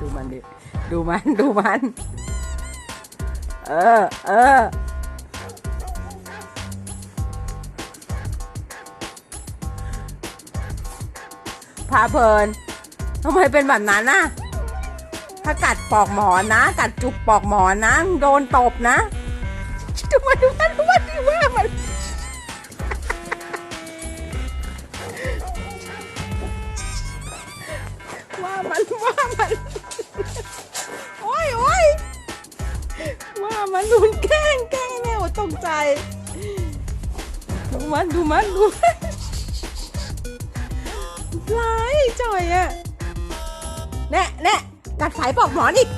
ดูมันดิดูมันดูมัน เออ เออ พาเพลินทำไมเป็นแบบนั้นน่ะ ถ้ากัดปอกหมอนนะ กัดจุกปอกหมอนนะ โดนตบนะดูมันดูมันดูมันดูว่ามันว่ามันว่า นแกล้งแกล้งแม่โอ้ตกใจ ดูมันดูมันดูมันร้ายจ่อยอะแน่แน่กัดสายปอกหมอนอีก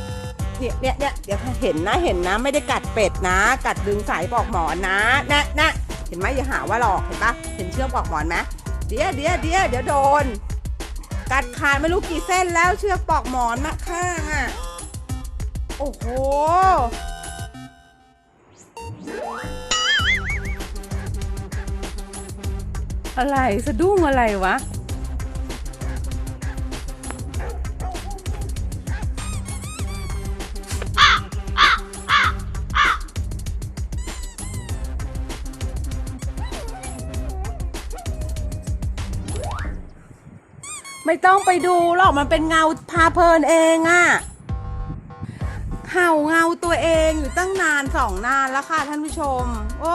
เนี่ยเนี่ยเนี่ยเดี๋ยวเห็นนะเห็นนะ ไม่ได้กัดเป็ดนะ กัดดึงสายปอกหมอนนะแน่แน่เห็นไหมอย่าหาว่าหลอกเห็นปะเห็นเชือกปอกหมอนไหมเดี๋ยวเดี๋ยวเดี๋ยวเดี๋ยวโดน กัดขาดไม่รู้กี่เส้นแล้วเชือกปอกหมอนนะข้างอะ โอ้โห อะไรสะดุ้งอะไรวะ ไม่ต้องไปดูหรอกมันเป็นเงาพาเพลินเองอะเห่าเงาตัวเองอยู่ตั้งนานสองนานแล้วค่ะท่านผู้ชม โอ้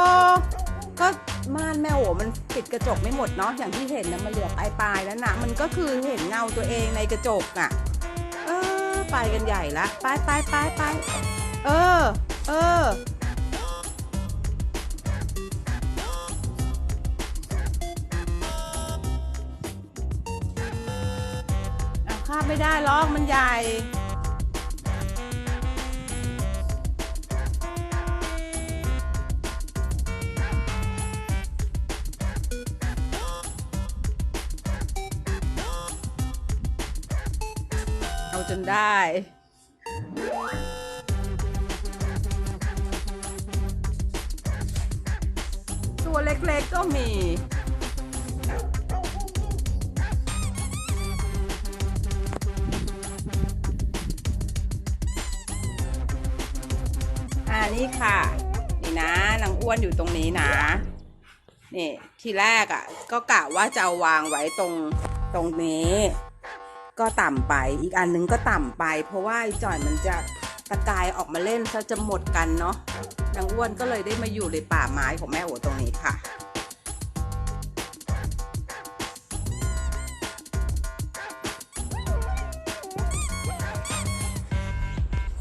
ก็ม่านแมวโหมันปิดกระจกไม่หมดเนาะอย่างที่เห็นนะมันเหลือปลายปลายๆแล้วนะมันก็คือเห็นเงาตัวเองในกระจกอะเออไปกันใหญ่ละไปไปไปไปเออ เอออะคาบไม่ได้ล็อกมันใหญ่ เอาจนได้ตัวเล็กๆก็มี อ่านี่ค่ะ นี่นะนางอ้วนอยู่ตรงนี้นะ นี่ ทีแรกอะ่ะ ก็กะว่าจะาวางไว้ตรงตรงนี้ ก็ต่ำไป อีกอันนึงก็ต่ำไป เพราะว่าไอ้จ่อยมันจะตะกายออกมาเล่นซะจะหมดกันเนาะนางอ้วนก็เลยได้มาอยู่ในป่าไม้ของแม่โอตรงนี้ค่ะ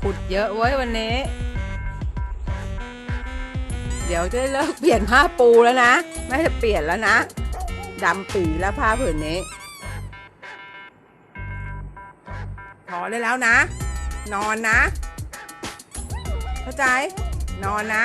ขุดเยอะเว้ยวันนี้ เดี๋ยวจะเลิกเปลี่ยนผ้าปูแล้วนะ ไม่จะเปลี่ยนแล้วนะดำปีแล้วผ้าผืนนี้ พอได้แล้วนะ นอนนะ เข้าใจ นอนนะ